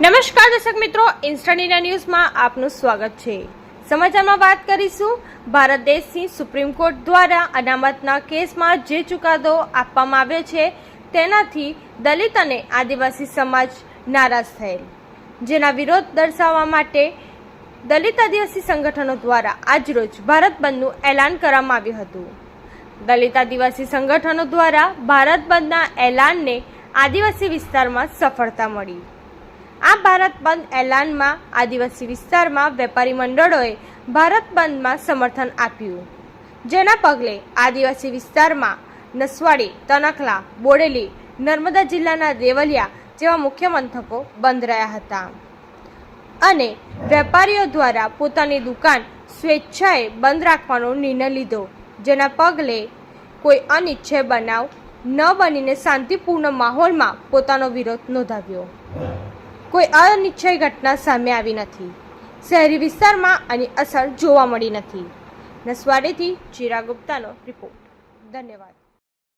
નમસ્કાર દર્શક મિત્રો ઇન્સ્ટન્ટ ઇન્ડિયા ન્યૂઝમાં આપનું સ્વાગત છે. સમાચારમાં વાત કરીશું. ભારત દેશની સુપ્રીમ કોર્ટ દ્વારા અનામતના કેસમાં જે ચુકાદો આપવામાં આવ્યો છે, તેનાથી દલિત અને આદિવાસી સમાજ નારાજ થયેલ. જેના વિરોધ દર્શાવવા માટે દલિત આદિવાસી સંગઠનો દ્વારા આજરોજ ભારત બંધનું એલાન કરવામાં આવ્યું હતું. દલિત આદિવાસી સંગઠનો દ્વારા ભારત બંધના એલાનને આદિવાસી વિસ્તારમાં સફળતા મળી. આ ભારત બંધ એલાનમાં આદિવાસી વિસ્તારમાં વેપારી મંડળોએ ભારત બંધમાં સમર્થન આપ્યું. જેના પગલે આદિવાસી વિસ્તારમાં નસવાડી, તનખલા, બોડેલી, નર્મદા જિલ્લાના દેવલિયા જેવા મુખ્ય મથકો બંધ રહ્યા હતા. અને વેપારીઓ દ્વારા પોતાની દુકાન સ્વેચ્છાએ બંધ રાખવાનો નિર્ણય લીધો, જેના પગલે કોઈ અનિચ્છય બનાવ ન બનીને શાંતિપૂર્ણ માહોલમાં પોતાનો વિરોધ નોંધાવ્યો. કોઈ અનિચ્છય ઘટના સામે આવી નથી. શહેરી વિસ્તારમાં આની અસર જોવા મળી નથી. નસવાડીથી ચિરા ગુપ્તાનો રિપોર્ટ. ધન્યવાદ.